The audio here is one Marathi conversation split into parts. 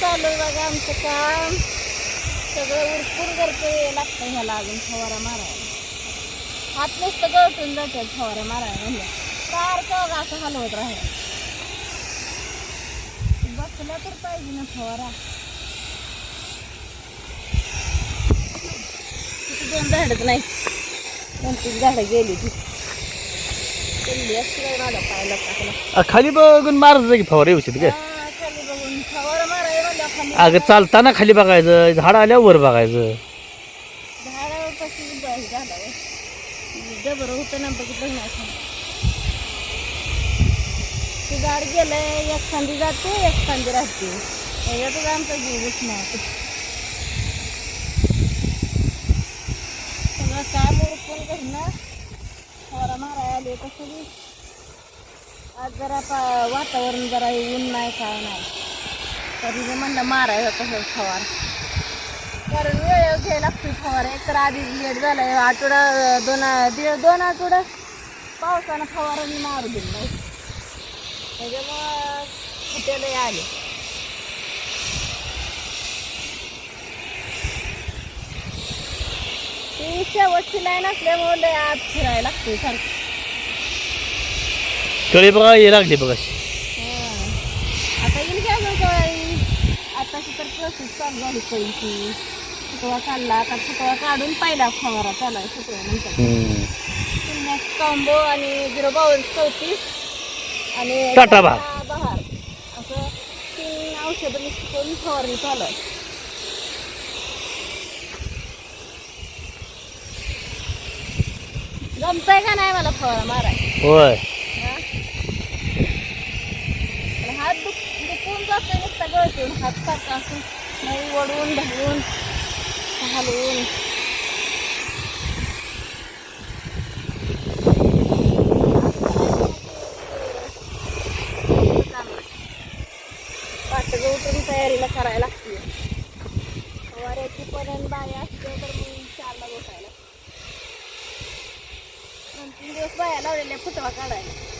चालू आहे बघा आमचं काम. सगळं उरकून वेळ लागतं ह्याला अजून फवारा मारायला. हात नुसतं गळटून जातात फवारा मारायला म्हणजे सारखं बघा असं हलवत राहायला. बसला तर पाहिजे ना फवारा. किती दोन झाडच नाही. दोन तीन झाडं गेली ती. खाली बघून मारायचं की फवारा व्यवस्थित काय हा, खाली बघून फवारा मारायला म्हणलं खाली अगं चालताना खाली बघायचं झाड आल्यावर वर बघायचं. झाडावर कशी बस झाडावर जबर होतं ना बघितलं नाही असं. ते झाड गेलंय एक खांदी जाते एक खांदी राहते. त्याच्यातच आमचा जीवच नाही. सगळं काम उरकून घरनं फवारा मारायला आले कसं बी. आज जरा पा वातावरण जरा ऊन नाही काय नाही. तरी मी म्हणलं मारायचं तसं फवार. कारण वेळ घ्यायला लागतो फवार. एक तर आधी लेट झालाय. आठवडा दोन दीड दोन आठवडा पावसानं फवार मी मारू दिलं नाही. त्याच्यामुळं कुठेला आले. ती शेवटची लाईन असल्यामुळे आत फिरायला लागते सारखं. कळी बघा हे लागली बघा अशी. हा. आता येईल काय अजून केव्हा येईल प्रोसेस चालू झाली कळीची फुटवा काढला आता फुटवा काढून पहिला फवारा चालू आहे फुटव्यानंतर हम्म. कॉम्बो आणि झिरो बावन्न चौतीस आणि टाटा बहार. बहार. असं तीन औषधं मिक्स करून फवारणी चालू आहे. जमतंय का नाही मला फवारा माराय होय. हा? हात दुख दुखून जातोय नुसता गळतून हात सारखा असं नाही वडून घालून घालून पाटग उठून तयारीला करायला लागते. फवाऱ्याची पण बाय असते तर मग चालला बसायला. दोन तीन दिवस बाया लावलेल्या फुटवा काढायला.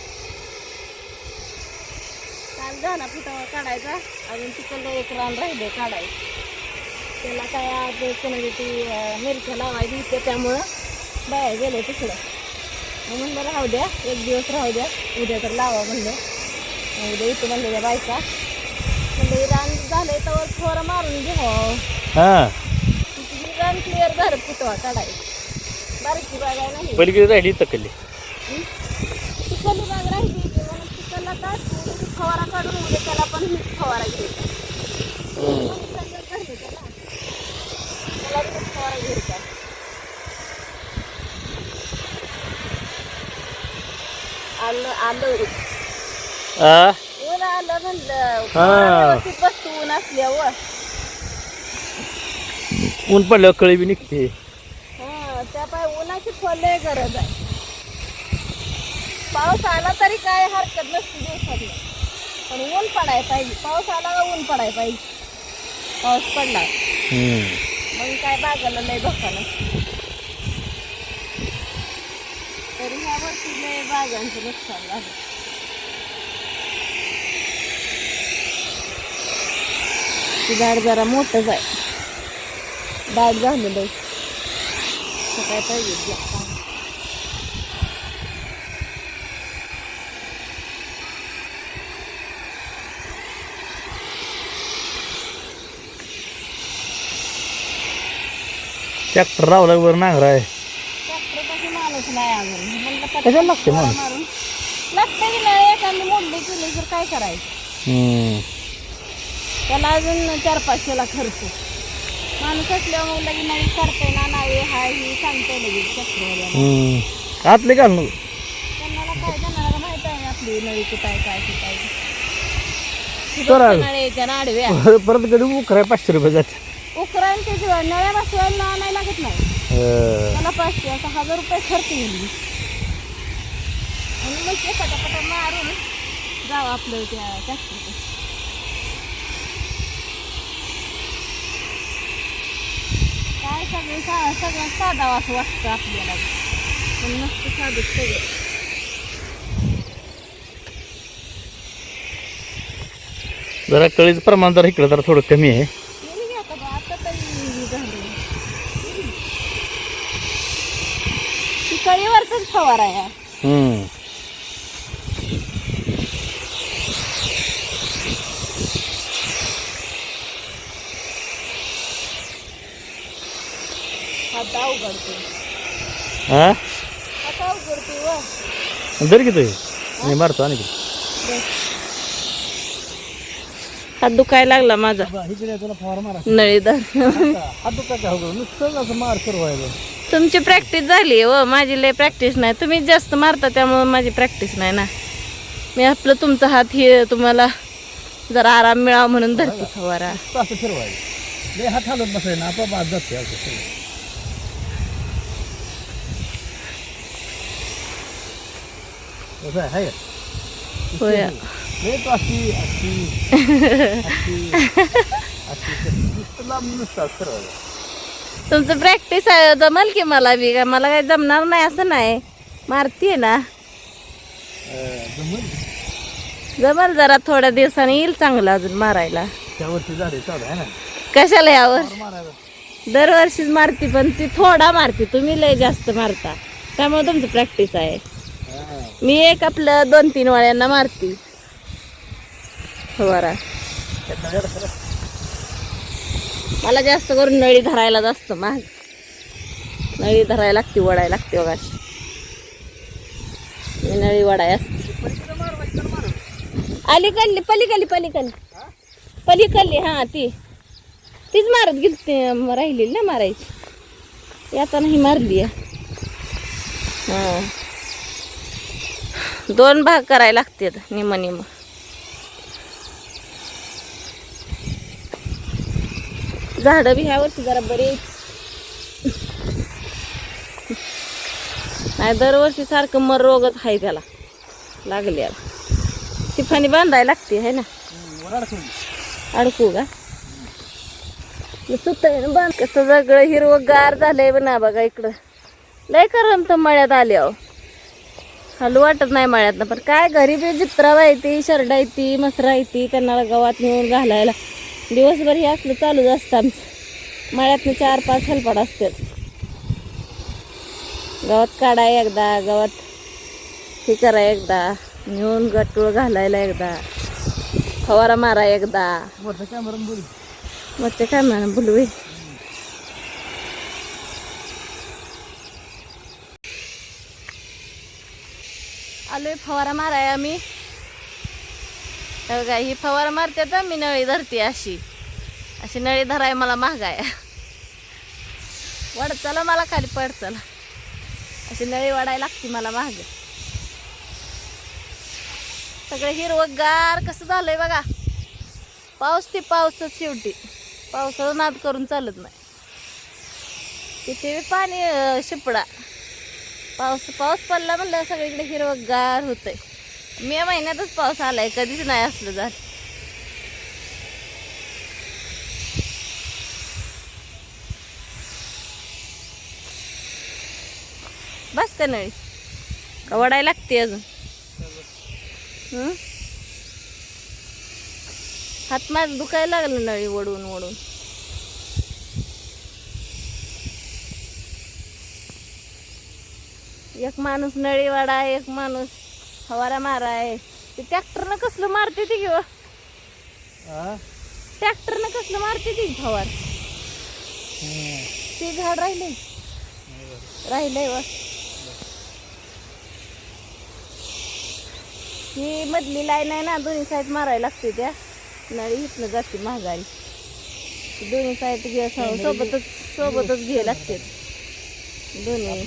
काल झाला फुटवा काढायचा. अजून तिकडलं एक रान राहिलं काढायचं. त्याला काय आज कोणाची ती मिरच्या लावायची होत्या त्यामुळं बाया गेले तिकडं. म्हणलं राहू द्या एक दिवस राहू द्या. उद्या तर लावा म्हणलं. उद्या इथं म्हणलं त्या बायका म्हणलं हे रान झालंय तर थोडं मारून घ्यावं रान क्लिअर झालं फुटवा काढायचं. बारकी बाग नाही पलीकडे राहिली तकली चिकन बाग राहिली होती म्हणून चिकनला का फवारा काढून उद्या त्याला पण हीच फवारा घ्यायचा त्याला बी फवारा घ्यायचा आलं आलं ऊन आलं म्हणलं. बसतो ऊन असल्यावर. ऊन पडल्यावर कळी बी निघते. हा त्या पाय उन्हाची फळे गरज आहे. पाऊस आला तरी काय हरकत नसते दिवसात पण ऊन पडाय पाहिजे. पाऊस आला का ऊन पडाय पाहिजे. पाऊस पडला. मग काय बागाला लय धोका नसतो तरी ह्या वर्षी लय बागांचं नुकसान झालं. ते झाड जरा मोठंच आहे. दाट झालेलं काय पाहिजे ते. ट्रॅक्टर रावला वर नांगरा आहे माणूस नाही अजून. कशाला लागते माणूस? लागते की नाही? एखादी मोडली केली तर काय करायचं. त्याला अजून चार पाचशेला खर्च. माणूस असल्यावर लगे नवी करते ना नावे हाय ही सांगते लगेच ट्रॅक्टरवाल्याला. आतले घाल नको त्यांना काय माहीत आहे आपली नळी काय कुठं आहे? करा. नळीच्या नाडव्या परत कधी उकराय पाचशे रुपये जाते उकरांचे जेव्हा नळ्या बसवायला नाही लागत नाही. अं, त्याला पाचशे असा हजार रुपये खर्च येईल. आणि मग ते पटापटा मारून जावं आपलं त्या ट्रॅक्टर काय सगळं सा सगळं साधा असं वाटतं आपल्याला. पण मस्त साधं सगळं. जरा कळीचं प्रमाण जरा इकडं जरा थोडं कमी आहे गेली की आता बा, आता तरी झाली ती कळीवरच फवारा आहे हा. हम्म. हात हा? हात अवघडते व. दर किती मी मारतो आणि हात दुखायला लागला माझा. इकडे तुला फवार मारा. नळीदार. हा दुखा का हो नुसतं असं मार करू व्हायला तुमची प्रॅक्टिस झाली व माझी लय प्रॅक्टिस नाही तुम्ही जास्त मारता त्यामुळे माझी प्रॅक्टिस नाही ना मी आपलं तुमचा हात हे तुम्हाला जरा आराम मिळावा म्हणून धरते फवारा असं फिरवायचं लय हात हालत बसायला आपोआप आज जाते असं सगळं. कसं आहे, आहे का? होय लय तो अशी अशी अशी अशी नुसतं लांब नुसतं असं फिरवायचं तुमचं प्रॅक्टिस आहे जमल की मला बी? का मला काही जमणार नाही असं नाही. मारतीये ना. जमलं? जरा थोड्या दिवसांनी येईल चांगलं अजून मारायला. कशाला यावर? दरवर्षीच मारती पण ती थोडा मारती. तुम्ही लय जास्त मारता. त्यामुळे तुमचं प्रॅक्टिस आहे. हा. मी एक आपलं दोन तीन वाळ्यांना मारती खरं. मला जास्त करून नळी धरायला जास्त महाग. नळी धरायला लागते वडायला लागते बघा. नळी वडाय असते. अलीकडली पलीकडली पलीकडली. पलीकडली हा ती. तीच मारत गेली ते राहिलेली ना मारायची. याचा नाही मारली हा. दोन भाग करायला लागतात निम निम. झाडं बी ह्या वर्षी जरा बरी आहेत. नाही दरवर्षी सारखं मर रोगच आहे त्याला. लागले टिफानी बांधायला लागते है ना. अडकू का? सुत बांध. कसं सगळं हिरवं गार झालंय ना बघा इकडं. लय करम तर मळ्यात आले अहो. हलू वाटत नाही मळ्यात पण काय घरी बी जित्रा येते शरडा येते मसरा येते त्यांना गावात नेऊन घालायला. दिवसभर हे असलं चालूच असतं आमचं. मळ्यातनं चार पाच हेलपाट असतात. गावात काढाय एकदा गावात हे करा एकदा. नेऊन गटूळ घालायला एकदा. फवारा मारा एकदा. मोठं कॅमेरा बोलवे आलोय फवारा माराय आम्ही. काय ही फवारा मारते तर मी नळी धरते अशी. अशी नळी धराय मला महाग आहे. वाढत चला मला खाली पड चला. अशी नळी वाढायला लागते मला महाग सगळं हिरवगार कसं झालंय बघा. पाऊस ते पाऊसच शेवटी. पावसाचा नाद करून चालत नाही. तिथे पाणी शिपडा. पाऊस पाऊस पडला म्हणलं सगळीकडे हिरवगार होतंय. मे महिन्यातच पाऊस आलाय कधीच नाही असलं झालं. बस का नळी? का वडायला लागते अजून? हात माझ दुखायला लागलं नळी वडून वडून एक माणूस नळी वाडा एक माणूस फवारा माराय. ते ट्रॅक्टरनं कसलं मारते ती किंवा? ट्रॅक्टरनं कसलं मारते ती फवार. ते झाड राहिले राहिलंय वा ही मधली लाईन आहे ना दोन्ही साईड मारायला लागते त्या. नळी इथनं जाते महागारी दोन्ही साईड घे सोबतच सोबतच घे लागते. दोन्ही.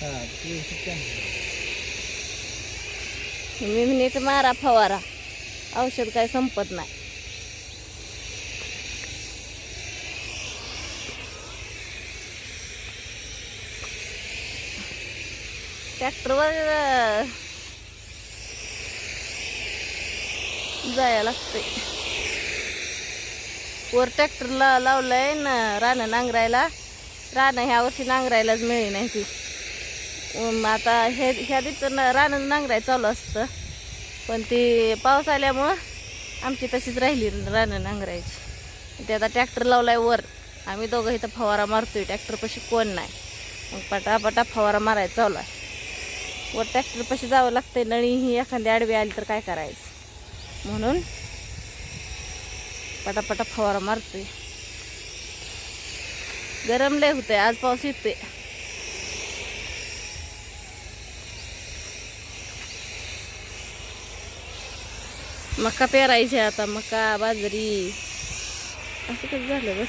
चार अर्धा ते मी मारा फवारा. औषध काय संपत नाही. ट्रॅक्टरवर जायला लागते वर ट्रॅक्टरला लावलंय ना रानं नांगरायला. रानं ह्या वर्षी नांगरायलाच मिळेल नाही ती. आता हे ह्या दिवसात रानं नांगराय चालू असतं. पण ती पाऊस आल्यामुळं आमची तशीच राहिली रानं नांगरायची. ते आता ट्रॅक्टर लावलाय वर. आम्ही दोघं इथं फवारा मारतोय. ट्रॅक्टरपाशी कोण नाही. मग पटापटा फवारा मारायचा चालू आहे. वर ट्रॅक्टरपाशी जावं लागतंय. नळी ही एखादी आडवी आली तर काय करायचं? म्हणून पटापटा फवारा मारतोय. गरम लय होतंय. आज पाऊस येतोय. मका पेरायचे आता मका बाजरी. असं कसं झालं बस.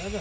दादा